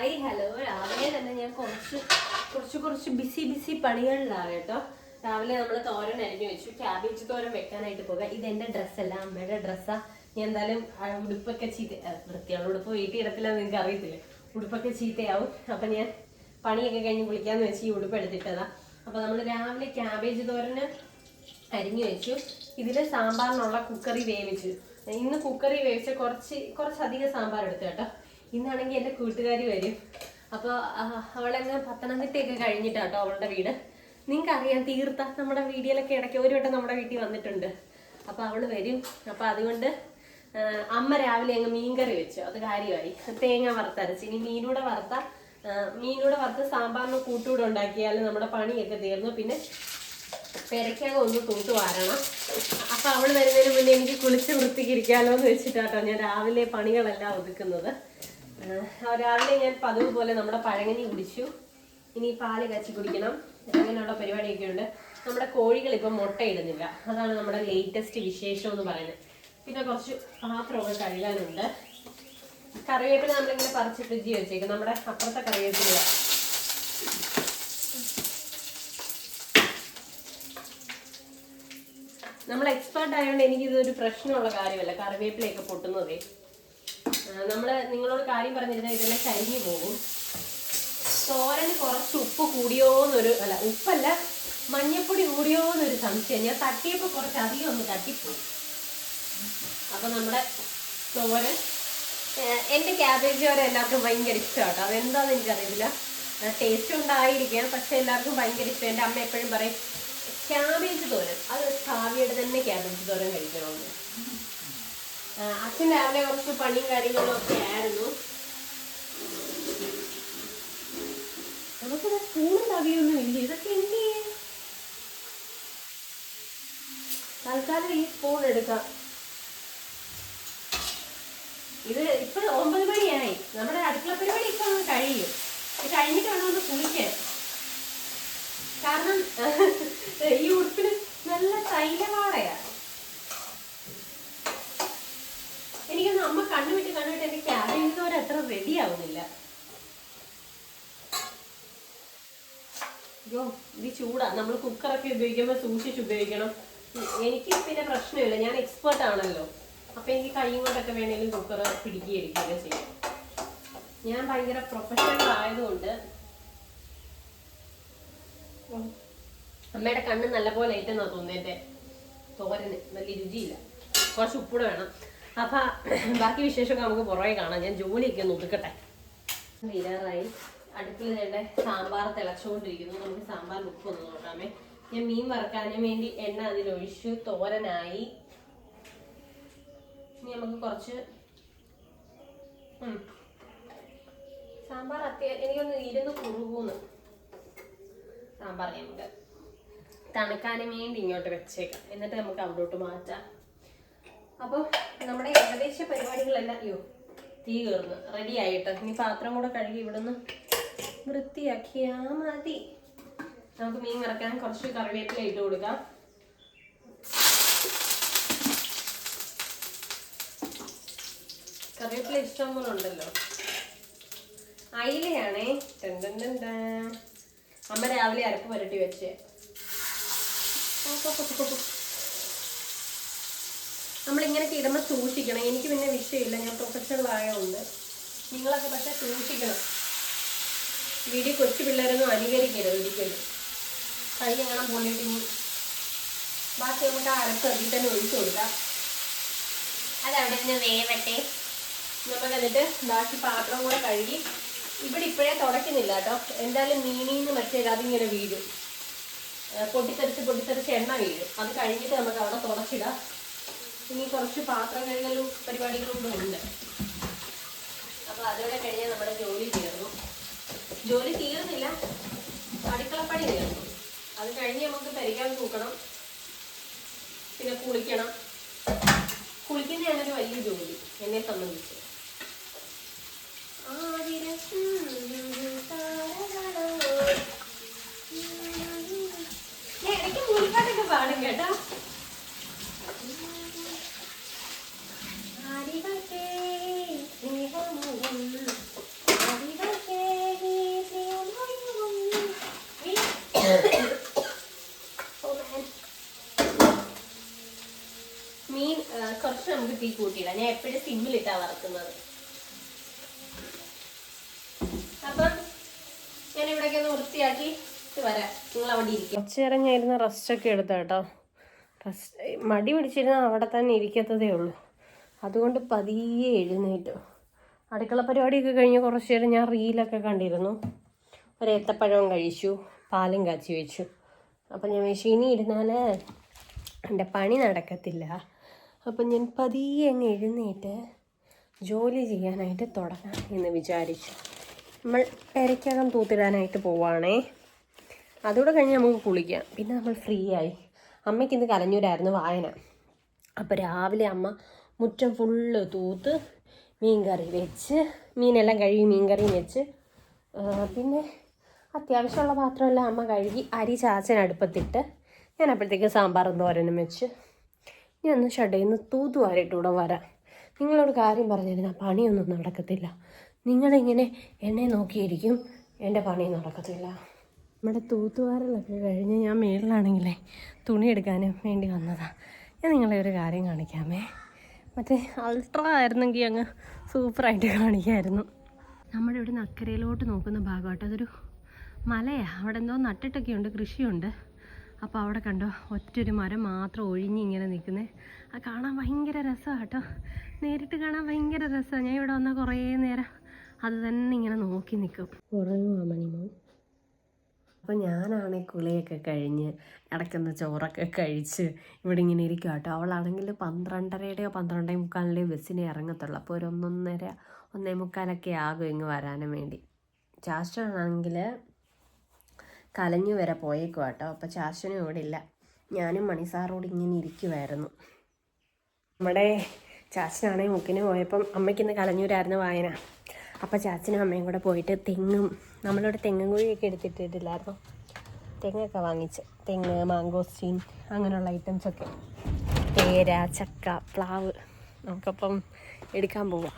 Hi hello. രാവിലെ തന്നെ ഞാൻ കുറച്ച് കുറച്ച് കുറച്ച് ബിസി ബിസി പണികളിലാണ് കേട്ടോ. രാവിലെ നമ്മൾ തോരൻ അരിഞ്ഞു വെച്ചു. ക്യാബേജ് തോരൻ വെക്കാനായിട്ട് പോകാം ഇത് എന്റെ ഡ്രസ്സല്ല അമ്മയുടെ ഡ്രസ്സാ ഞാൻ എന്തായാലും ഉടുപ്പൊക്കെ ചീത്ത വൃത്തിയുള്ള ഉടുപ്പ് വീട്ടിൽ ഇടത്തില്ല നിങ്ങൾക്ക് അറിയത്തില്ല? ഉടുപ്പൊക്കെ ചീത്തയാവും. അപ്പൊ ഞാൻ പണിയൊക്കെ കഴിഞ്ഞ് കുളിക്കാന്ന് വെച്ച് ഈ ഉടുപ്പ് എടുത്തിട്ടതാ. അപ്പൊ നമ്മൾ രാവിലെ ക്യാബേജ് തോരന് അരിഞ്ഞു വെച്ചു. ഇതിൽ സാമ്പാറിനുള്ള കുക്കറി വേവിച്ചു. ഇന്ന് കുക്കറി വേവിച്ച കുറച്ച് കുറച്ചധികം സാമ്പാർ എടുത്തു കേട്ടോ. ഇന്നാണെങ്കിൽ എന്റെ കൂട്ടുകാരി വരും. അപ്പോൾ അവളങ്ങ് പത്തനംതിട്ടയൊക്കെ കഴിഞ്ഞിട്ടാട്ടോ അവളുടെ വീട്. നിങ്ങൾക്കറിയാം തീർത്ത നമ്മുടെ വീഡിയോയിലൊക്കെ ഇടയ്ക്ക് ഒരു വട്ടം നമ്മുടെ വീട്ടിൽ വന്നിട്ടുണ്ട്. അപ്പോൾ അവൾ വരും. അപ്പോൾ അതുകൊണ്ട് അമ്മ രാവിലെ അങ്ങ് മീൻകറി വെച്ചു. അത് കാര്യമായി. തേങ്ങ വറുത്തരച്ച് ഇനി മീനൂടെ വറുത്ത മീനൂടെ വറുത്ത് സാമ്പാറിന് കൂട്ടുകൂടെ ഉണ്ടാക്കിയാൽ നമ്മുടെ പണിയൊക്കെ തീർന്നു. പിന്നെ പെരയ്ക്കകം ഒന്ന് തൂത്ത് വാരണം. അപ്പൊ അവൾ വരുന്നതിന് മുന്നേ എനിക്ക് കുളിച്ച് വൃത്തിക്കിരിക്കാമല്ലോ എന്ന് വെച്ചിട്ടാട്ടോ ഞാൻ രാവിലെ പണികളെല്ലാം ഒതുക്കുന്നത്. രാവിലെ ഞാൻ പതിവ് പോലെ നമ്മുടെ പഴങ്ങനി കുടിച്ചു. ഇനി പാൽ കാച്ചി കുടിക്കണം. അങ്ങനെയുള്ള പരിപാടിയൊക്കെ ഉണ്ട്. നമ്മുടെ കോഴികൾ ഇപ്പം മുട്ടയിടുന്നില്ല അതാണ് നമ്മുടെ ലേറ്റസ്റ്റ് വിശേഷം എന്ന് പറയുന്നത്. പിന്നെ കുറച്ച് പാത്രമൊക്കെ കഴുകാനുണ്ട്. കറിവേപ്പില നമ്മളിങ്ങനെ പറിച്ച് ഫ്രിഡ്ജിൽ വെച്ചേക്കും. നമ്മുടെ അപ്പുറത്തെ കറിവേപ്പില. നമ്മൾ എക്സ്പേർട്ട് ആയതുകൊണ്ട് എനിക്കിതൊരു പ്രശ്നമുള്ള കാര്യമല്ല. കറിവേപ്പിലയൊക്കെ പൊട്ടുന്നതേ. നമ്മൾ നിങ്ങളോട് കാര്യം പറഞ്ഞിരുന്നാൽ ഇതെല്ലാം കരിഞ്ഞു പോകും. തോരന് കുറച്ച് ഉപ്പ് കൂടിയോന്നൊരു അല്ല ഉപ്പല്ല മഞ്ഞപ്പൊടി കൂടിയോന്നൊരു സംശയം. ഞാൻ തട്ടിയപ്പോൾ കുറച്ച് അധികം ഒന്ന് തട്ടിപ്പോയി. അപ്പൊ നമ്മുടെ തോരൻ എന്റെ ക്യാബേജ് വരെ എല്ലാവർക്കും ഭയങ്കര ഇഷ്ടമാട്ടോ. അതെന്താന്ന് എനിക്കറിയില്ല. ടേസ്റ്റ് ഉണ്ടായിരിക്കാം പക്ഷെ എല്ലാവർക്കും ഭയങ്കര ഇഷ്ടം. എന്റെ അമ്മ എപ്പോഴും പറയും ക്യാബേജ് തോരൻ. അത് കാവ്യയുടെ തന്നെ ക്യാബേജ് തോരൻ കഴിക്കണമെന്ന്. അച്ഛൻ രാവിലെ കുറച്ച് പണിയും കാര്യങ്ങളും ഒക്കെ ആയിരുന്നു. നമുക്കിത് സ്പൂണും തവിയൊന്നും ഇതൊക്കെ എന്ത് തൽക്കാലം ഈ സ്പൂൺ എടുക്കാം. ഇത് ഇപ്പൊ ഒമ്പത് മണിയായി. നമ്മുടെ അടുക്കള പരിപാടി ഇപ്പൊ ഒന്ന് കഴിയും. കഴിഞ്ഞിട്ട് വേണം ഒന്ന് കുളിക്കാൻ. കാരണം ഈ ഉടുപ്പിന് നല്ല തൈലവാടയാ. എനിക്കൊന്ന് അമ്മ കണ്ണുവിട്ട് കണ്ണുവിട്ട് എന്റെ ക്യാബേജ് തോര അത്ര റെഡി ആവുന്നില്ല. അയ്യോ ഇത് ചൂടാ. നമ്മൾ കുക്കറൊക്കെ ഉപയോഗിക്കുമ്പോൾ സൂക്ഷിച്ച് ഉപയോഗിക്കണം. എനിക്ക് പിന്നെ പ്രശ്നമില്ല. ഞാൻ എക്സ്പേർട്ട് ആണല്ലോ. അപ്പൊ എനിക്ക് കൈ കൊണ്ടൊക്കെ വേണേലും കുക്കർ പിടിക്കുകയിരിക്കുകയൊക്കെ ചെയ്യും. ഞാൻ ഭയങ്കര പ്രൊഫഷണൽ ആയതുകൊണ്ട്. അമ്മയുടെ കണ്ണ് നല്ലപോലെ ഏറ്റെന്നാ തോന്നുന്നു എന്റെ തോരന്. വലിയ രുചിയില്ല. കുറച്ച് ഉപ്പൂടെ വേണം. അപ്പൊ ബാക്കി വിശേഷമൊക്കെ നമുക്ക് പുറകെ കാണാം. ഞാൻ ജോലിയൊക്കെ ഒന്ന് ഒതുക്കട്ടെ. വിരാറായി. അടുപ്പിൽ വേണ്ട സാമ്പാർ തിളച്ചുകൊണ്ടിരിക്കുന്നു. നമുക്ക് സാമ്പാർ ഉപ്പ് ഒന്ന് നോക്കാമേ. ഞാൻ മീൻ വറക്കാനും വേണ്ടി എണ്ണ അതിലൊഴിച്ചു തോരനായി. ഇനി നമുക്ക് കുറച്ച് സാമ്പാർ അത്യാവശ്യം എനിക്കൊന്ന് ഇരുന്ന് കുറുകൂന്ന്. സാമ്പാർ നമുക്ക് തണുക്കാനും വേണ്ടി ഇങ്ങോട്ട് വെച്ചേക്കാം. എന്നിട്ട് നമുക്ക് അവിടോട്ട് മാറ്റാം. അപ്പോൾ നമ്മുടെ ഏകദേശ പരിപാടികളെല്ലാം അയ്യോ തീ കയറുന്നു. റെഡി ആയിട്ട്. ഇനി പാത്രം കൂടെ കഴുകി ഇവിടുന്ന് വൃത്തിയാക്കിയാ മതി. നമുക്ക് മീൻ വറക്കാൻ കുറച്ച് കറിവേപ്പില ഇട്ട് കൊടുക്കാം. കറിവേപ്പില ഇഷ്ടം പോലെ ഉണ്ടല്ലോ. അയിലയാണേ. അമ്മ രാവിലെ അരപ്പ് പുരട്ടി വെച്ചേ. നമ്മൾ കിടന്ന് ഇടുമ്പോൾ സൂക്ഷിക്കണം. എനിക്ക് പിന്നെ വിഷയമില്ല. ഞാൻ പ്രൊഫഷണൽ ആയതുകൊണ്ട് നിങ്ങളൊക്കെ പക്ഷെ സൂക്ഷിക്കണം. വീഡിയോ കൊച്ചു പിള്ളേരൊന്നും അനുകരിക്കരുത് ഒരിക്കലും. കൈ അങ്ങനെ പോയിട്ട് ഇനി. ബാക്കി നമുക്ക് ആ അരപ്പ് അതിൽ തന്നെ ഒഴിച്ചു കൊടുക്കാം. അതവിടെ നിന്ന് വേവട്ടെ. നമുക്ക് എന്നിട്ട് ബാക്കി പാത്രം കൂടെ കഴുകി. ഇവിടെ ഇപ്പോഴേ തുടയ്ക്കുന്നില്ല കേട്ടോ. എന്തായാലും മീനിന്ന് മറ്റേ അതിങ്ങനെ വീഴും. പൊട്ടിത്തെറിച്ച് പൊട്ടിത്തെറിച്ച് എണ്ണ വീഴും. അത് കഴിഞ്ഞിട്ട് നമുക്ക് അവിടെ തുടച്ചിടാം. ഇനി കുറച്ച് പാത്രം കഴുകലും പരിപാടികളും കൂടെ ഉണ്ട്. അപ്പൊ അതോടെ കഴിഞ്ഞാൽ നമ്മുടെ ജോലി തീർന്നു. ജോലി തീർന്നില്ല. അടുക്കളപ്പണി തീർന്നു. അത് കഴിഞ്ഞ് നമുക്ക് പരിക്കാൻ തൂക്കണം. പിന്നെ കുളിക്കണം. കുളിക്കുന്നതാണ് ഒരു വലിയ ജോലി എന്നെ സംബന്ധിച്ച്. ഞാൻ ഇടയ്ക്ക് മൂളിപ്പാട്ടൊക്കെ പാടും കേട്ടോ. ഞാൻ വറുക്കുന്നത്. അപ്പം ഞാൻ ഇവിടേക്ക് ഒന്ന് വൃത്തിയാക്കി വരാം. നിങ്ങൾ അവിടെ ഇരിക്കും. കുറച്ച് നേരം ഞാൻ ഇരുന്ന് റെസ്റ്റൊക്കെ എടുത്ത കേട്ടോ. റെസ്റ്റ് മടി പിടിച്ചിരുന്നാൽ അവിടെ തന്നെ ഇരിക്കത്തതേ ഉള്ളൂ. അതുകൊണ്ട് പതിയെ എഴുന്നേറ്റു. അടുക്കള പരിപാടിയൊക്കെ കഴിഞ്ഞ് കുറച്ച് നേരം ഞാൻ റീലൊക്കെ കണ്ടിരുന്നു. ഒരു ഏത്തപ്പഴവും കഴിച്ചു പാലും കാച്ചി വെച്ചു. അപ്പം ഞാൻ വിഷു ഇനി ഇരുന്നാൽ എന്റെ പണി നടക്കത്തില്ല. അപ്പം ഞാൻ പതിയെ അങ്ങ് എഴുന്നേറ്റ് ജോലി ചെയ്യാനായിട്ട് തുടങ്ങാം എന്ന് വിചാരിച്ചു. നമ്മൾ പെരയ്ക്കകം തൂത്തിടാനായിട്ട് പോവാണേ. അതുകൂടെ കഴിഞ്ഞ് നമുക്ക് കുളിക്കാം. പിന്നെ നമ്മൾ ഫ്രീ ആയി. അമ്മയ്ക്ക് ഇന്ന് കലഞ്ഞൂരായിരുന്നു വായന. അപ്പോൾ രാവിലെ അമ്മ മുറ്റം ഫുള്ള് തൂത്ത് മീൻ കറി വെച്ച് മീനെല്ലാം കഴുകി മീൻ വെച്ച് പിന്നെ അത്യാവശ്യമുള്ള പാത്രമെല്ലാം അമ്മ കഴുകി അരി ചാച്ചൻ അടുപ്പത്തിട്ട് ഞാൻ അപ്പോഴത്തേക്ക് സാമ്പാർ തോരനും വെച്ച് ഞാൻ ഒന്ന് ഷഡയിൽ നിന്ന് തൂത്തുവാരായിട്ട് ഇവിടെ വരാം. നിങ്ങളോട് കാര്യം പറഞ്ഞിരുന്ന. പണിയൊന്നും നടക്കത്തില്ല. നിങ്ങളിങ്ങനെ എന്നെ നോക്കിയിരിക്കും. എന്റെ പണി നടക്കത്തില്ല. നമ്മുടെ തൂത്തുവാരലൊക്കെ കഴിഞ്ഞ് ഞാൻ മേളിലാണെങ്കിലേ തുണി എടുക്കാനും വേണ്ടി വന്നതാണ് ഞാൻ നിങ്ങളെ ഒരു കാര്യം കാണിക്കാമേ. മറ്റേ അൾട്ര ആയിരുന്നെങ്കിൽ അങ്ങ് സൂപ്പറായിട്ട് കാണിക്കായിരുന്നു. നമ്മുടെ ഇവിടെ നിന്ന് അക്കരയിലോട്ട് നോക്കുന്ന ഭാഗമായിട്ട് അതൊരു മലയാണ് അവിടെ എന്തോ നട്ടിട്ടൊക്കെയുണ്ട് കൃഷിയുണ്ട്. അപ്പോൾ അവിടെ കണ്ടോ ഒറ്റൊരു മരം മാത്രം ഒഴിഞ്ഞ് ഇങ്ങനെ നിൽക്കുന്നത് അത് കാണാൻ ഭയങ്കര രസമാണ് കേട്ടോ. നേരിട്ട് കാണാൻ ഭയങ്കര രസമാണ് ഞാൻ ഇവിടെ വന്നാൽ കുറേ നേരം അത് തന്നെ ഇങ്ങനെ നോക്കി നിൽക്കും ഉറങ്ങുക മണിമോൻ. അപ്പം ഞാനാണെങ്കിൽ കുളിയൊക്കെ കഴിഞ്ഞ് ഇടയ്ക്കുന്ന ചോറൊക്കെ കഴിച്ച് ഇവിടെ ഇങ്ങനെ ഇരിക്കുക കേട്ടോ. അവളാണെങ്കിൽ പന്ത്രണ്ടരയുടെയോ പന്ത്രണ്ടേ മുക്കാലിന്റെയോ ബസ്സിനെ ഇറങ്ങത്തുള്ളൂ. അപ്പോൾ ഒരു ഒന്നൊന്നര ഒന്നേ മുക്കാലൊക്കെ ആകും ഇങ്ങ് വരാനും വേണ്ടി. ചാസ്റ്റനാണെങ്കിൽ കലഞ്ഞു വരെ പോയേക്കും കേട്ടോ അപ്പോൾ ചാസ്റ്റനും ഇവിടെ ഇല്ല. ഞാനും മണിസാറോട് ഇങ്ങനെ ഇരിക്കുമായിരുന്നു നമ്മുടെ ചാച്ചനാണെങ്കിൽ മുക്കിന് പോയപ്പം അമ്മയ്ക്കിന്ന് കലഞ്ഞൂരായിരുന്നു വായന. അപ്പോൾ ചാച്ചനും അമ്മയും കൂടെ പോയിട്ട് തെങ്ങും നമ്മളിവിടെ തെങ്ങും കുഴിയൊക്കെ എടുത്തിട്ടിട്ടില്ലായിരുന്നു? തെങ്ങൊക്കെ വാങ്ങിച്ച്. തെങ്ങ് മാങ്കോസ്റ്റീൻ അങ്ങനെയുള്ള ഐറ്റംസൊക്കെ പേര ചക്ക പ്ലാവ് നമുക്കപ്പം എടുക്കാൻ പോവാം.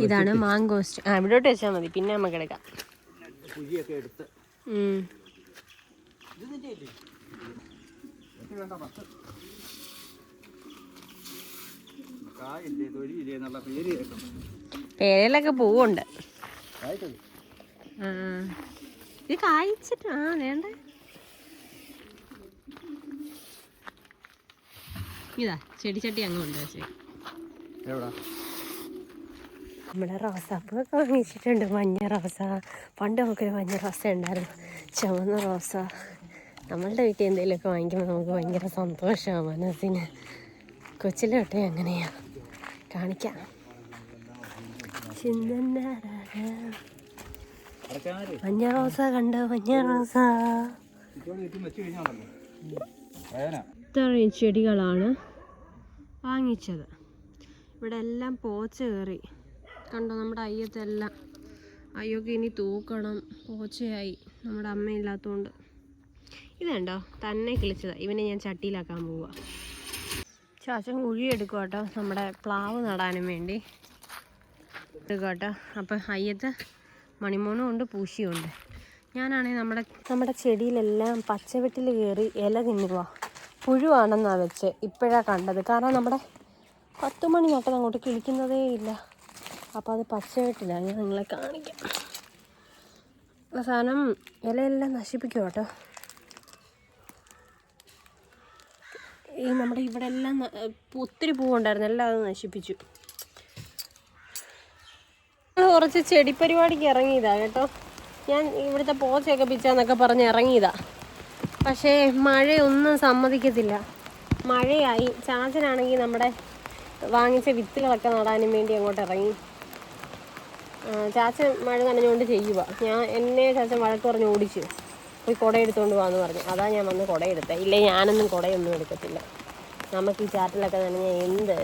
ഇതാണ് മാങ്കോസ്റ്റ് ആ ഇവിടോട്ട് വെച്ചാൽ മതി. പിന്നെ നമുക്ക് എടുക്കാം. കുഴിയൊക്കെ എടുത്ത്. പേരയിലൊക്കെ പൂവുണ്ട്. ആ. ഇത് കായ്ച്ചിട്ട് ആ വേണ്ട. ഇതാ ചെടിച്ചട്ടി അങ്ങ് ഉണ്ട് വെച്ചേ എവിടാ? നമ്മുടെ റോസാപ്പൂവൊക്കെ വാങ്ങിച്ചിട്ടുണ്ട് മഞ്ഞ റോസ. പണ്ട് നമുക്കൊരു മഞ്ഞ റോസ ഉണ്ടായിരുന്നു. ചുവന്ന റോസ. നമ്മളുടെ വീട്ടിൽ എന്തെങ്കിലുമൊക്കെ വാങ്ങിക്കുമ്പോൾ നമുക്ക് ഭയങ്കര സന്തോഷമാണ് മനസ്സിന്. കൊച്ചിലെ തൊട്ടേ അങ്ങനെയാ കാണിക്കാം. മഞ്ഞ റോസ കണ്ടോ? മഞ്ഞ റോസ. ഇത്രയും ചെടികളാണ് വാങ്ങിച്ചത്. ഇവിടെ എല്ലാം പോച്ച കയറി. കണ്ടോ നമ്മുടെ അയ്യത്തെല്ലാം അയ്യൊക്കെ ഇനി തൂക്കണം. പോച്ചയായി. നമ്മുടെ അമ്മയില്ലാത്തതുകൊണ്ട് ഇതുണ്ടോ? തന്നെ കിളിച്ചതാ. ഇവനെ ഞാൻ ചട്ടിയിലാക്കാൻ പോവുക ചാച്ചൻ കുഴി എടുക്കുക കേട്ടോ നമ്മുടെ പ്ലാവ് നടാനും വേണ്ടി. എടുക്കുക കേട്ടോ അപ്പം അയ്യത്ത് മണിമോനും ഉണ്ട് പൂശിയും ഉണ്ട്. ഞാനാണെങ്കിൽ നമ്മുടെ നമ്മുടെ ചെടിയിലെല്ലാം പച്ചവെട്ടിൽ കയറി ഇല തിന്നുക പുഴുവാണെന്നാണ് വെച്ച് ഇപ്പോഴാണ് കണ്ടത്. കാരണം നമ്മുടെ പത്ത് മണി അങ്ങോട്ട് കിളിക്കുന്നതേ ഇല്ല. അപ്പോൾ അത് പച്ചയായിട്ടില്ല ഞാൻ നിങ്ങളെ കാണിക്കാം. സാധനം ഇലയെല്ലാം നശിപ്പിക്കും കേട്ടോ. ഈ നമ്മുടെ ഇവിടെ എല്ലാം ഒത്തിരി പൂവുണ്ടായിരുന്നു എല്ലാം അത് നശിപ്പിച്ചു. കുറച്ച് ചെടി പരിപാടിക്ക് ഇറങ്ങിയതാ കേട്ടോ. ഞാൻ ഇവിടുത്തെ പോച്ചയൊക്കെ പിച്ചാന്നൊക്കെ പറഞ്ഞ് ഇറങ്ങിയതാ. പക്ഷേ മഴയൊന്നും സമ്മതിക്കത്തില്ല. മഴയായി. ചാച്ചനാണെങ്കിൽ നമ്മുടെ വാങ്ങിച്ച വിത്തുകളൊക്കെ നടാനും വേണ്ടി അങ്ങോട്ട് ഇറങ്ങി. ചാച്ചൻ മഴ നനഞ്ഞുകൊണ്ട് ചെയ്യുക ഞാൻ എന്നെ ചാച്ചൻ വഴക്ക് പറഞ്ഞ് ഓടിച്ചു പോയി കുട എടുത്തുകൊണ്ട് പോകാന്ന് പറഞ്ഞു. അതാ ഞാൻ വന്ന് കുട എടുത്തത് ഇല്ലേ ഞാനൊന്നും കുടയൊന്നും എടുക്കത്തില്ല. നമുക്ക് ഈ ചാറ്റിലൊക്കെ നനഞ്ഞ എന്ത്?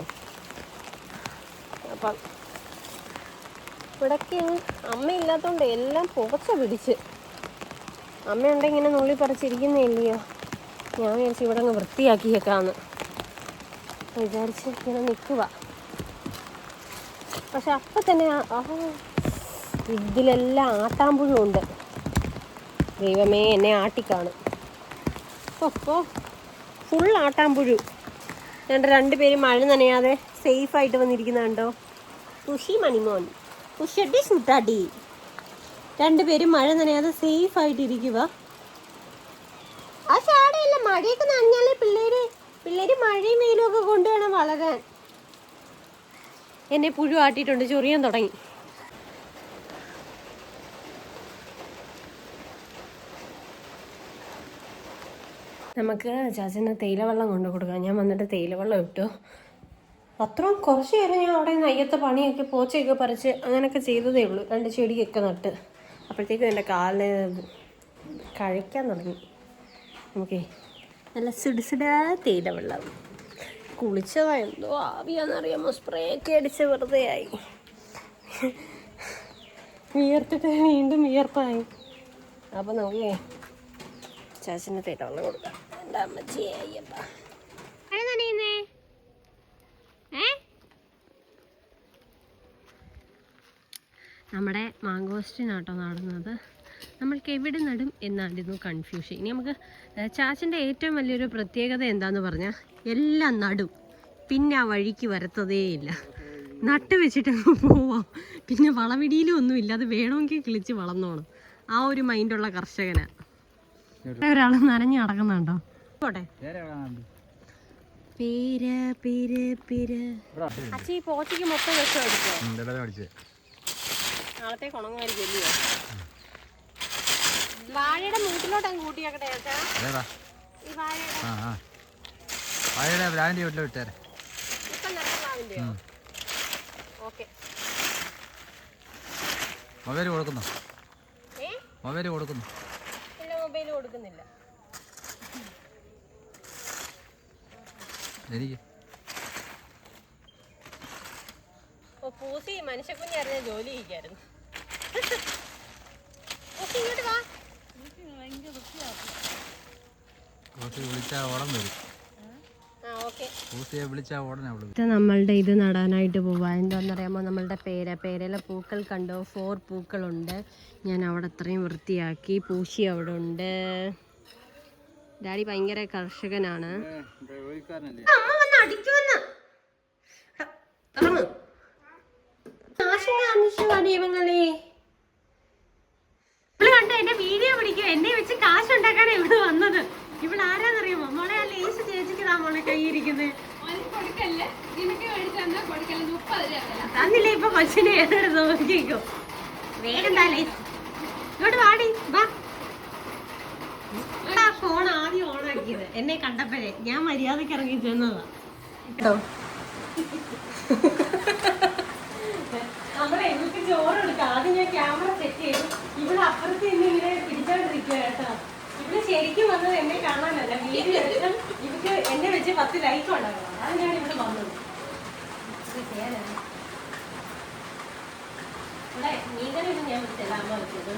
അപ്പം ഇവിടൊക്കെ അമ്മയില്ലാത്തതുകൊണ്ട് എല്ലാം പുകച്ച പിടിച്ച്. അമ്മയുണ്ടെങ്കിൽ ഇങ്ങനെ നുള്ളി പറിച്ചിരിക്കുന്നേ ഇല്ലയോ? ഞാൻ വിചാരിച്ചു ഇവിടെ അങ്ങ് വൃത്തിയാക്കിയേക്കാന്ന്. വിചാരിച്ച് ഇങ്ങനെ നിൽക്കുക പക്ഷെ അപ്പം തന്നെ ആ- ഇതിലെല്ലാം ആട്ടാമ്പുഴും ഉണ്ട് ദൈവമേ എന്നെ ആട്ടിക്കാണും. അപ്പോൾ ഫുൾ ആട്ടാമ്പുഴു. രണ്ട് രണ്ടുപേരും മഴ നനയാതെ സേഫായിട്ട് വന്നിരിക്കുന്ന കണ്ടോ? ഉഷി മണിമോൻ. ഉഷടി സുട്ടാടി രണ്ടുപേരും മഴ നനയാതെ സേഫായിട്ട് ഇരിക്കുക ആ ചാടയല്ല മഴയൊക്കെ നനഞ്ഞാലേ പിള്ളേര് പിള്ളേര് മഴയും വെയിലും ഒക്കെ കൊണ്ടുവേണം വളരാൻ. എന്നെ പുഴു ആട്ടിയിട്ടുണ്ട് ചൊറിയാൻ തുടങ്ങി. നമുക്ക് ചാച്ചന് തേയിലവെള്ളം കൊണ്ടു കൊടുക്കാം. ഞാൻ വന്നിട്ട് തേയിലവെള്ളം ഇട്ടു. അത്രയും കുറച്ച് നേരം ഞാൻ അവിടെ നയ്യത്തെ പണിയൊക്കെ പോച്ചയൊക്കെ പറിച്ച് അങ്ങനെയൊക്കെ ചെയ്തതേ ഉള്ളൂ. രണ്ട് ചെടിയൊക്കെ നട്ട്. അപ്പോഴത്തേക്കും എന്റെ കാലിന് കഴിക്കാൻ തുടങ്ങി. നമുക്കേ നല്ല സുടിസുടാ തേയിലവെള്ളം കുളിച്ചതാ എന്തോ ആവിയാന്നറിയാമോ സ്പ്രേ ഒക്കെ അടിച്ച് വെറുതെ ആയി. വിയർത്തിട്ട് വീണ്ടും വിയർപ്പായി. അപ്പം നോക്കിയേ തേട്ട വെള്ളം കൊടുക്കാം. എന്റെ അമ്മച്ചിയെ അയ്യപ്പ? നമ്മുടെ മാങ്കോസ്റ്റിനാട്ടോ നടുന്നത്. നമ്മൾക്ക് എവിടെ നടും എന്നായിരുന്നു കൺഫ്യൂഷൻ ഇനി നമുക്ക് ചാച്ചന്റെ ഏറ്റവും വലിയൊരു പ്രത്യേകത എന്താന്ന് പറഞ്ഞാൽ എല്ലാം നടും. പിന്നെ ആ വഴിക്ക് വരത്തതേയില്ല നട്ട് വെച്ചിട്ട് പോവാം. പിന്നെ വളവിടിയിലും ഒന്നും ഇല്ല അത് വേണമെങ്കിൽ കിളിച്ച് വളർന്നോണം. ആ ഒരു മൈൻഡുള്ള കർഷകനാ. ഒരാൾ നനഞ്ഞു നടക്കുന്നുണ്ടോ? പോട്ടെ? പേര് പേര് പേര്. ഇവിടെ. അച്ഛൻ ഈ പോച്ചയ്ക്ക് മൊത്തം വിഷം അടിച്ചോ. നാളത്തേക്ക് ഉണങ്ങുമായിരിക്കും വാഴയുടെ മൂട്ടിലോട്ട് അങ്ങ് കൂട്ടിയാക്കട്ടെ ചേച്ചാ ഏതാ? ഈ വാഴയുടെ ആ, ആ. വാഴയുടെ ബ്രാൻഡ് വീട്ടിൽ വിട്ടേരെ. ഇപ്പം നിറച്ച മാവിന്റെയോ ഓക്കെ. മൊബൈൽ കൊടുക്കുന്നു. മൊബൈൽ കൊടുക്കുന്നു. ഇല്ല മൊബൈൽ കൊടുക്കുന്നില്ല. എനിക്ക് പൂസി മനുഷ്യക്കുഞ്ഞായിരുന്ന ജോലി ചെയ്യായിരുന്നു പൂസി ഇങ്ങോട്ട് വാ. വിളിച്ചാൽ വരും. നമ്മളുടെ ഇത് നടാനായിട്ട് പോവാ. എന്താണെന്നറിയാമോ നമ്മളുടെ പേര. പേരയിലെ പൂക്കൾ കണ്ടോ? ഫോർ പൂക്കളുണ്ട്. ഞാൻ അവിടെ അത്രയും വൃത്തിയാക്കി പൂശി അവിടെ ഉണ്ട്. ഡാഡി ഭയങ്കര കർഷകനാണ്. ദൈവങ്ങളെ. ഇവൾ കണ്ട് എന്റെ വീഡിയോ പിടിക്കും എന്നെ വെച്ച് കാശ് ഉണ്ടാക്കാൻ ഇവിടെ വന്നത്. ഇവൾ ആരാന്നറിയുമോ? മോളെ ആ ലേസ് ചേച്ചിക്ക് താ മോളെ കൈയിരിക്കുന്നത് തന്നില്ലേ. ഇപ്പൊ കൊച്ചിനെ? ഏതെടുത്ത് നോക്കിക്കോ. വേഗം താ ലേസ് ഇങ്ങോട്ട് വാടി. വാ. ആ ഫോൺ ആദ്യം ഓണാക്കിയത് എന്നെ കണ്ടപ്പോഴേ ഞാൻ മര്യാദയ്ക്ക് ഇറങ്ങി ചെന്നതാ. കേട്ടോ? നമ്മളെ എനിക്ക് ചോറ് എടുക്കാം ആദ്യം ഞാൻ ക്യാമറ സെറ്റ് ചെയ്തു. ഇവിടെ അപ്പുറത്ത് ഇങ്ങനെ പിടിച്ചോണ്ടിരിക്കുക കേട്ടോ. ഇവിടെ ശരിക്കും വന്നത് എന്നെ കാണാനല്ല. വീഡിയോ എടുക്കാൻ ഇവർക്ക് എന്നെ വെച്ച് പത്ത് ലൈക്ക് അത് ഞാൻ ഇവിടെ വന്നത്. ഇത് ചെയ്യാനാണ്. ഇവിടെ മീൻകറിയൊന്നും ഞാൻ വെച്ചില്ല അമ്മ വെച്ചത്.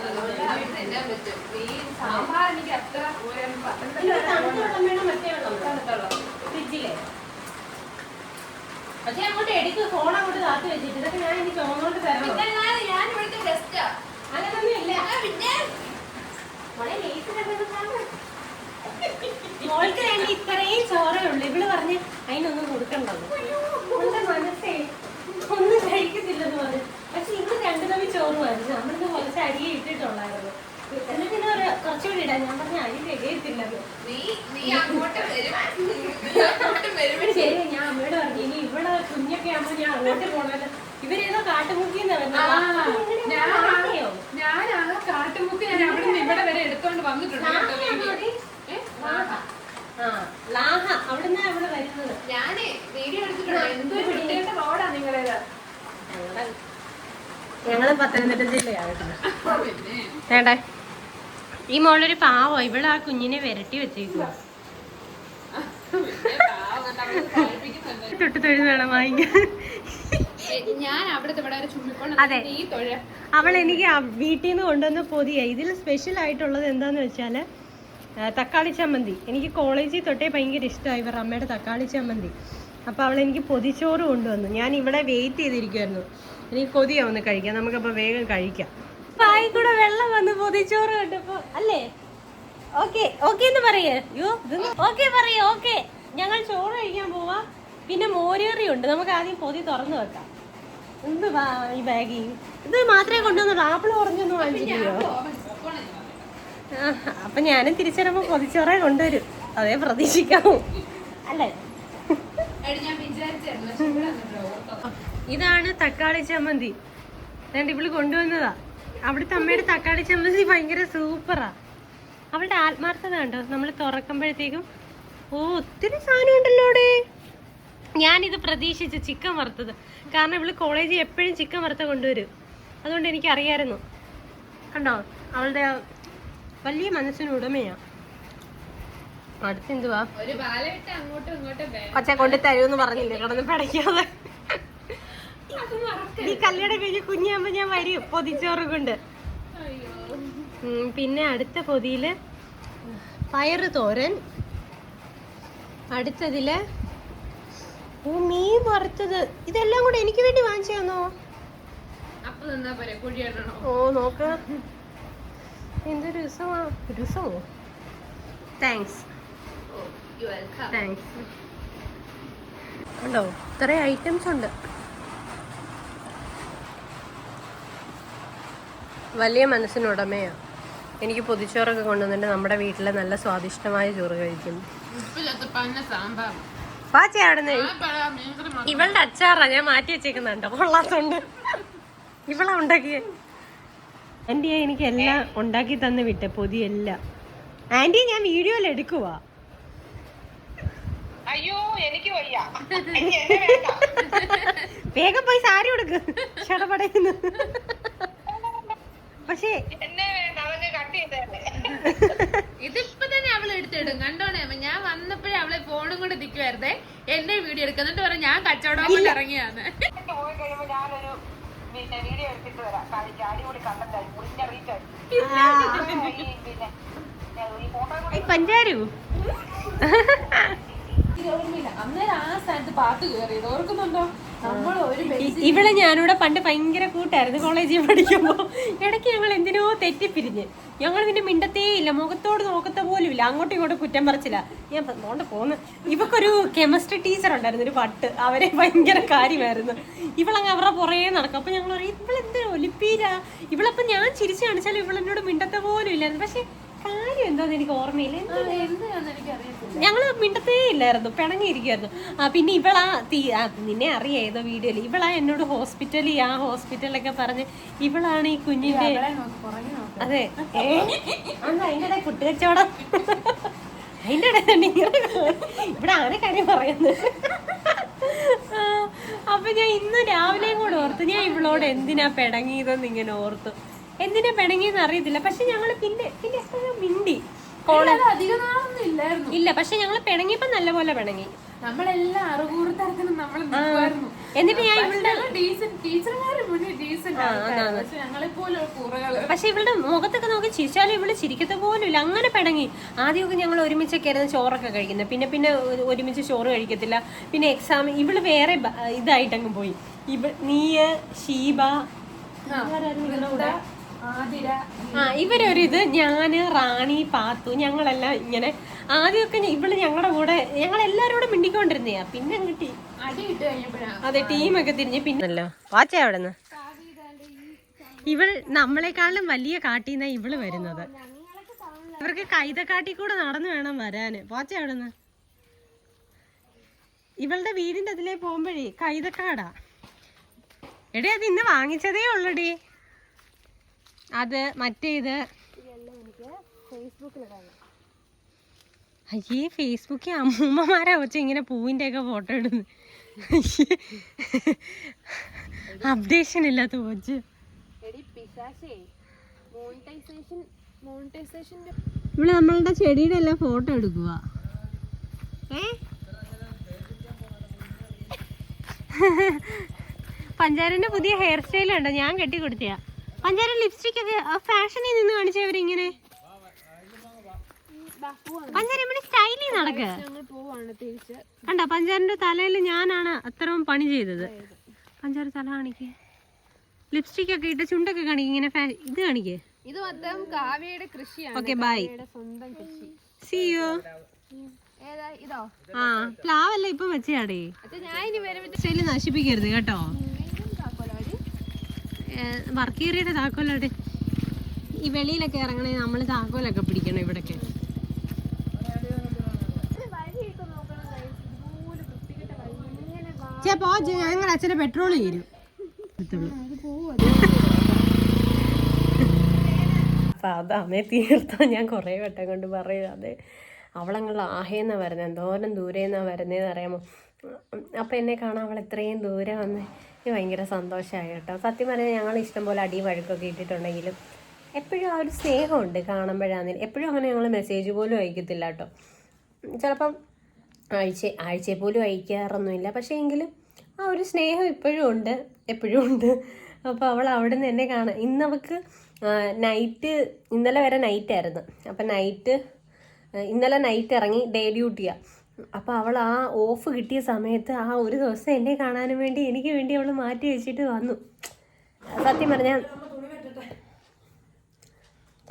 ഇല്ല, തണുത്ത വെള്ളം വേണം, മറ്റേ വെള്ളം. വേണം. ഫ്രിഡ്ജിലെ. പക്ഷെ അങ്ങോട്ട് എടുക്ക് ഫോൺ കാത്തു വെച്ചിട്ട്. ഇതൊക്കെ ഞാൻ എനിക്ക് ഓണോട്ട് തരണം. അങ്ങനൊന്നും ഇല്ല. മോളെ ലേസ് കണ്ടതാണ്. മോൾക്ക് വേണ്ടി ഇത്രയും ചോറേ ഉള്ളൂ. ഇവൾ പറഞ്ഞ് അതിനൊന്നും കൊടുക്കണ്ടത് മനസ്സേ ഒന്നും കഴിക്കത്തില്ലെന്ന് പറഞ്ഞു. പക്ഷെ ഇന്ന് രണ്ടു തമ്മിൽ ചോറ് വരുന്നു നമ്മളിന്ന് കുറച്ച് അരിയെ ഇട്ടിട്ടുള്ളായിരുന്നു. കുറച്ചുകൂടി ഇടാം ഞാൻ പറഞ്ഞ അരി തികയത്തില്ലെന്ന് ശരി ഞാൻ അമ്മയോട് പറഞ്ഞു ഇനി ഇവിടെ കുഞ്ഞൊക്കെ ആകുമ്പോ ഞാൻ അങ്ങോട്ട് പോണല്ലോ. ഇവരേതോ കാട്ടുമുക്കിന്ന് ആ കാട്ടുമുക്ക് ഞാൻ അവിടെ നിന്ന് ഇവിടെ വരെ എടുത്തോണ്ട് വന്നിട്ടുണ്ട്? ലാഹ അവിടുന്ന് അവിടെ വരുന്നത്? ഞാനേ വീഡിയോ എടുത്തിട്ടുണ്ട്. എന്തൊരു വൃത്തികെട്ട റോഡാ നിങ്ങളേത്? ഞങ്ങൾ പത്തനംതിട്ട ജില്ലയാണ് കേട്ടോ. വേണ്ടേ? ഈ മോളൊരു പാവോ? ഇവിടെ ആ കുഞ്ഞിനെ വരട്ടി വെച്ചേക്കു തൊട്ട് തൊഴിൽ വേണം ചുമ്മിക്കൊണ്ട് അതെ. അവൾ എനിക്ക് വീട്ടിൽ നിന്ന് കൊണ്ടുവന്ന പൊതിയ. ഇതിൽ സ്പെഷ്യൽ ആയിട്ടുള്ളത് എന്താന്ന് വെച്ചാൽ തക്കാളി ചമ്മന്തി. എനിക്ക് കോളേജിൽ തൊട്ടേ ഭയങ്കര ഇഷ്ടമായി. ഇവർ അമ്മയുടെ തക്കാളി ചമ്മന്തി. അപ്പോൾ അവൾ എനിക്ക് പൊതിച്ചോറ് കൊണ്ടുവന്നു. ഞാൻ ഇവിടെ വെയിറ്റ് ചെയ്തിരിക്കുമായിരുന്നു എനിക്ക് കൊതിയാവുന്ന കഴിക്കാം നമുക്കപ്പോൾ വേഗം കഴിക്കാം. വായി കൂടെ വെള്ളം വന്ന് പൊതിച്ചോറ് കണ്ടപ്പോ അല്ലേ? ഓക്കെ ഓക്കെ എന്ന് പറയേ. യോ ഓക്കെ പറയേ ഓക്കെ. ഞങ്ങൾ ചോറ് കഴിക്കാൻ പോവാ. പിന്നെ മോരേറി ഉണ്ട് നമുക്ക് ആദ്യം പൊതി തുറന്നു വെക്കാം. എന്ത് ഈ ബാഗി? ഇത് മാത്രമേ കൊണ്ടുവന്നുള്ളൂ. ആപ്പിൾ ഓറഞ്ചൊന്നും വാങ്ങിച്ചില്ലയോ? അപ്പൊ ഞാനും തിരിച്ചറിയുമ്പോ പൊതിച്ചോറേ കൊണ്ടുവരും. അതേ പ്രതീക്ഷിക്കാവൂ. അല്ലേ? ഞാൻ. ഇതാണ് തക്കാളി ചമ്മന്തി. ഇവൾ കൊണ്ടുവന്നതാ. അവിടുത്തെ അമ്മയുടെ തക്കാളി ചമ്മന്തി ഭയങ്കര സൂപ്പറാ അവളുടെ ആത്മാർത്ഥത കണ്ടോ? നമ്മൾ തുറക്കുമ്പോഴത്തേക്കും ഓ ഒത്തിരി സാധനം ഉണ്ടല്ലോ അവിടെ. ഞാനിത് പ്രതീക്ഷിച്ച് ചിക്കൻ വറുത്തത്. കാരണം ഇവൾ കോളേജിൽ എപ്പോഴും ചിക്കൻ വറുത്ത കൊണ്ടുവരും. അതുകൊണ്ട് എനിക്ക് അറിയായിരുന്നു കണ്ടോ? അവളുടെ വലിയ മനസ്സിന് ഉടമയാ. അടുത്തെന്തുവാ? ഒരു കൊണ്ടു തരൂന്ന് പറഞ്ഞില്ലേ? കിടന്ന് പടയ്ക്കാതെ. ഈ കല്യാണം കഴിഞ്ഞ് കുഞ്ഞാകുമ്പോ ഞാൻ വരും. പൊതിച്ചോറ് കൊണ്ട് പിന്നെ അടുത്ത പൊതിയിൽ പയറ് തോരൻ. അടുത്തതിൽ ഓ മീൻ വറുത്തത്. ഇതെല്ലാം കൂടെ എനിക്ക് വേണ്ടി വാങ്ങിച്ചു തന്നോ? ഓ നോക്ക. എന്തൊരു രസമാ. രസമോ? താങ്ക്സ് താങ്ക്സ് ഉണ്ടോ? ഇത്ര ഐറ്റംസ് ഉണ്ട്. വലിയ മനസ്സിനുടമയാ എനിക്ക് പൊതിച്ചോറൊക്കെ കൊണ്ടുവന്നിട്ട് നമ്മുടെ വീട്ടിലെ നല്ല സ്വാദിഷ്ടമായ ചോറ് കഴിക്കും. പാച്ചി അവിടുന്ന്. ഇവളുടെ അച്ചാറാ ഞാൻ മാറ്റി വെച്ചേക്കുന്നുണ്ടോ. കൊള്ളാത്തോണ്ട്. ഇവളാ ഉണ്ടാക്കിയ. ആന്റിയെ എനിക്ക് എല്ലാം ഉണ്ടാക്കി തന്ന് വിട്ടെ പൊതിയെല്ലാം. ആന്റി ഞാൻ വീഡിയോയിൽ എടുക്കുവാ. വേഗം പോയി സാരി കൊടുക്ക് ഷടപടയുന്നു. പക്ഷേ ഇതിപ്പോ തന്നെ അവൾ എടുത്തിടും. കണ്ടോണേ അമ്മ ഞാൻ വന്നപ്പോഴേ അവളെ ഫോണും കൊണ്ട് നിക്കുവായിരുന്നേ. എന്റെ വീഡിയോ എടുക്കുക എന്നിട്ട് പറഞ്ഞു ഞാൻ കച്ചവടം കൊണ്ട് ഇറങ്ങിയാന്ന് ഏയ് പഞ്ചാരു? അന്നേരം ആ സ്ഥാനത്ത് പാട്ട് കയറിയത് ഓർക്കുന്നുണ്ടോ? ഇവളെ ഞാനിവിടെ പണ്ട് ഭയങ്കര കൂട്ടായിരുന്നു കോളേജിൽ പഠിക്കുമ്പോൾ ഇടയ്ക്ക് ഞങ്ങൾ എന്തിനോ തെറ്റിപ്പിരിഞ്ഞ്. ഞങ്ങൾ പിന്നെ മിണ്ടത്തേ ഇല്ല. മുഖത്തോട് നോക്കത്ത പോലും ഇല്ല. അങ്ങോട്ടും ഇങ്ങോട്ടും കുറ്റം പറിച്ചില്ല ഞാൻ പോണ്ട് പോന്ന്. ഇവക്കൊരു കെമിസ്ട്രി ടീച്ചർ ഉണ്ടായിരുന്നു ഒരു പട്ട്. അവരെ ഭയങ്കര കാര്യമായിരുന്നു. ഇവളങ്ങ് അവരുടെ പുറകെ നടക്കും. അപ്പൊ ഞങ്ങൾ പറയും ഇവളെന്തിനാ ഒലിപ്പീരാ? ഇവളപ്പം ഞാൻ ചിരിച്ചു കാണിച്ചാലും ഇവളെന്നോട് മിണ്ടത്ത പോലും ഇല്ലായിരുന്നു. പക്ഷെ കാര്യം എന്താന്ന് എനിക്ക് ഓർമ്മയില്ല. ഞങ്ങൾ മിണ്ടത്തേ ഇല്ലായിരുന്നു പിണങ്ങിയിരിക്കുമായിരുന്നു ആ പിന്നെ ഇവളാ തീ നിന്നെ അറിയാം ഏതോ വീഡിയോയിൽ ഇവളാ എന്നോട് ഹോസ്പിറ്റലിൽ ആ ഹോസ്പിറ്റലിലൊക്കെ പറഞ്ഞ് ഇവളാണ് ഈ കുഞ്ഞിന്റെ. അതെ. അതിന്റെ കുട്ടികച്ചവടം ഇങ്ങനെ ഇവിടെ ആണ് കാര്യം പറയുന്നത്? അപ്പൊ ഞാൻ ഇന്ന് രാവിലെയും കൂടെ ഓർത്തു ഞാൻ ഇവളോട് എന്തിനാ പിടങ്ങിയതെന്ന് ഇങ്ങനെ ഓർത്തു. എന്തിനാ പിണങ്ങിയെന്ന് അറിയത്തില്ല. പക്ഷെ ഞങ്ങൾ പിന്നെ പിന്നെ മിണ്ടി. അധികം നാളൊന്നും ഇല്ലായിരുന്നു. ഇല്ല പക്ഷെ ഞങ്ങൾ പിണങ്ങിയപ്പോ നല്ലപോലെ പിണങ്ങി. നമ്മളെല്ലാം അറുകൂറ് തരത്തിലും നമ്മൾ എന്നിട്ട് ഞാൻ ഇവളുടെ പക്ഷെ പോലെ ഇവളുടെ മുഖത്തൊക്കെ നോക്കി ചിരിച്ചാലും ഇവൾ ചിരിക്കത്തെ പോലും ഇല്ല അങ്ങനെ പിണങ്ങി. ആദ്യമൊക്കെ ഞങ്ങൾ ഒരുമിച്ചൊക്കെ ആയിരുന്നു ചോറൊക്കെ കഴിക്കുന്നത്. പിന്നെ പിന്നെ ഒരുമിച്ച് ചോറ് കഴിക്കത്തില്ല. പിന്നെ എക്സാം ഇവൾ വേറെ ഇതായിട്ടങ്ങ് പോയി. ഇവ നീയ ഷീബ ആരായിരുന്നു ആ ഇവരൊരിത് ഞാൻ റാണി പാത്തു ഞങ്ങളെല്ലാം ഇങ്ങനെ ആദ്യമൊക്കെ ഇവൾ ഞങ്ങളുടെ കൂടെ ഞങ്ങൾ എല്ലാരോടും കൂടെ മിണ്ടിക്കൊണ്ടിരുന്നയാ പിന്നെ അതെ ടീമൊക്കെ തിരിഞ്ഞ് പിന്നല്ലോ വാച്ച അവിടെ നിന്ന് ഇവൾ നമ്മളെക്കാളും വലിയ കാട്ടിന്ന ഇവൾ വരുന്നത്. ഇവർക്ക് കൈതക്കാട്ടി കൂടെ നടന്നു വേണം വരാന്. പോച്ച അവിടെ ഇവളുടെ വീടിന്റെ അതിലേ പോകുമ്പോഴേ കൈതക്കാടാ. എടേ അത് ഇന്ന് വാങ്ങിച്ചതേ ഉള്ളടി. അത് മറ്റേത് അയ്യേ ഫേസ്ബുക്കിൽ അമ്മൂമ്മമാരാ വെച്ച ഇങ്ങനെ പൂവിന്റെ ഒക്കെ ഫോട്ടോ ഇടുന്നു അപ്ഡേഷൻ ഇല്ലാത്ത കൊച്ച്. ഇവിടെ നമ്മളുടെ ചെടിയുടെ എല്ലാം ഫോട്ടോ എടുക്കുക പഞ്ചാരന്റെ പുതിയ ഹെയർ സ്റ്റൈൽ ഉണ്ടോ? ഞാൻ കെട്ടി കൊടുത്തിയാ പഞ്ചാര ലിപ്സ്റ്റിക് ഒക്കെ ഫാഷനിൽ നിന്ന് കാണിച്ചവരിങ്ങനെ സ്റ്റൈലിൽ നടക്കുക ഞങ്ങൾ പോവാണ് തിരിച്ച് കണ്ട പഞ്ചാരിന്റെ തലയിൽ ഞാനാണ് അത്രയും പണി ചെയ്തത്. പഞ്ചാര തല കാണിക്കേ. ലിപ്സ്റ്റിക് ഒക്കെ ഇട്ട് ചുണ്ടൊക്കെ കാണിക്കും ഇങ്ങനെ ഇത് കാണിക്കേ. ഇത് മൊത്തം കാവ്യയുടെ കൃഷിയാണ് ഓക്കെ ബൈ സ്വന്തം കൃഷി. സി യു ഏതാ ഇതോ? ആ പ്ലാവല്ല ഇപ്പൊ വെച്ചാടേ ഞാൻ ഇനി വരുമ്പോ ശരി നശിപ്പിക്കരുത് കേട്ടോ. വർക്കേറിയുടെ താക്കോലോടെ ഈ വെളിയിലൊക്കെ ഇറങ്ങണേ നമ്മൾ താക്കോലൊക്കെ പിടിക്കണം ഇവിടൊക്കെ. ചേ പോ ഞങ്ങൾ അച്ഛനെ പെട്രോൾ തീരും സാധാരണ തീർത്തോ ഞാൻ കുറേ വട്ടം കൊണ്ട് പറയും അതെ അവളങ്ങൾ ആഹേന്നാ വരുന്നത് എന്തോരം ദൂരെന്നാ വരുന്നതെന്ന് അറിയാമോ? അപ്പം എന്നെ കാണാൻ അവൾ ഇത്രയും ദൂരെ വന്ന്. എനിക്ക് ഭയങ്കര സന്തോഷമായി കേട്ടോ. സത്യം പറഞ്ഞാൽ ഞങ്ങൾ ഇഷ്ടംപോലെ അടിയും വഴക്കൊക്കെ ഇട്ടിട്ടുണ്ടെങ്കിലും എപ്പോഴും ആ ഒരു സ്നേഹമുണ്ട് കാണുമ്പോഴാണെങ്കിലും എപ്പോഴും അങ്ങനെ ഞങ്ങൾ മെസ്സേജ് പോലും അയക്കത്തില്ല കേട്ടോ. ചിലപ്പം ആഴ്ച ആഴ്ച പോലും അയക്കാറൊന്നുമില്ല. പക്ഷേ എങ്കിലും ആ ഒരു സ്നേഹം ഇപ്പോഴും ഉണ്ട് എപ്പോഴും ഉണ്ട്. അപ്പോൾ അവൾ അവിടെ നിന്ന് എന്നെ കാണാം. ഇന്നവൾക്ക് നൈറ്റ് ഇന്നലെ വരെ നൈറ്റ് ആയിരുന്നു. അപ്പം നൈറ്റ് ഇന്നലെ നൈറ്റ് ഇറങ്ങി ഡേ ഡ്യൂട്ടിയാണ് അപ്പോൾ അവൾ ആ ഓഫ് കിട്ടിയ സമയത്ത് ആ ഒരു ദിവസം എന്നെ കാണാനും വേണ്ടി എനിക്ക് വേണ്ടി അവൾ മാറ്റി വെച്ചിട്ട് വന്നു. സത്യം പറഞ്ഞാൽ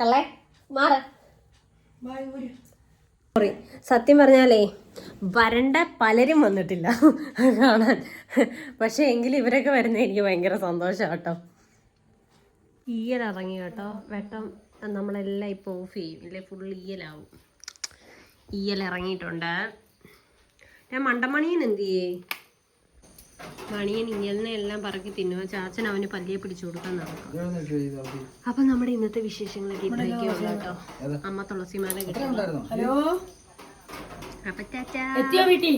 തള്ളേ മാറ. സോറി സത്യം പറഞ്ഞാലേ വരണ്ട പലരും വന്നിട്ടില്ല കാണാൻ. പക്ഷെ എങ്കിലും ഇവരൊക്കെ വരുന്നത് എനിക്ക് ഭയങ്കര സന്തോഷം കേട്ടോ. ഈയൽ ഇറങ്ങി കേട്ടോ. വെട്ടം നമ്മളെല്ലാം ഇപ്പോൾ ഓഫ് ചെയ്യും. ഇല്ലേ? ഫുൾ ഈയലാവും. ഈയൽ ഇറങ്ങിയിട്ടുണ്ട് ഞാൻ മണ്ടമണിയൻ എന്ത് ചെയ്യേ മണിയൻ ഇങ്ങനെ എല്ലാം പറക്കി തിന്നുക ചാച്ചൻ അവന് പല്ലിയെ പിടിച്ചു കൊടുക്കാൻ നടക്കും. അപ്പൊ നമ്മുടെ ഇന്നത്തെ വിശേഷങ്ങളൊക്കെ ഇത്രയൊക്കെ ഉള്ളു കേട്ടോ. അമ്മ തുളസിമാല കിട്ടും ഹലോ? അപ്പൊ ചാച്ചാ വീട്ടിൽ?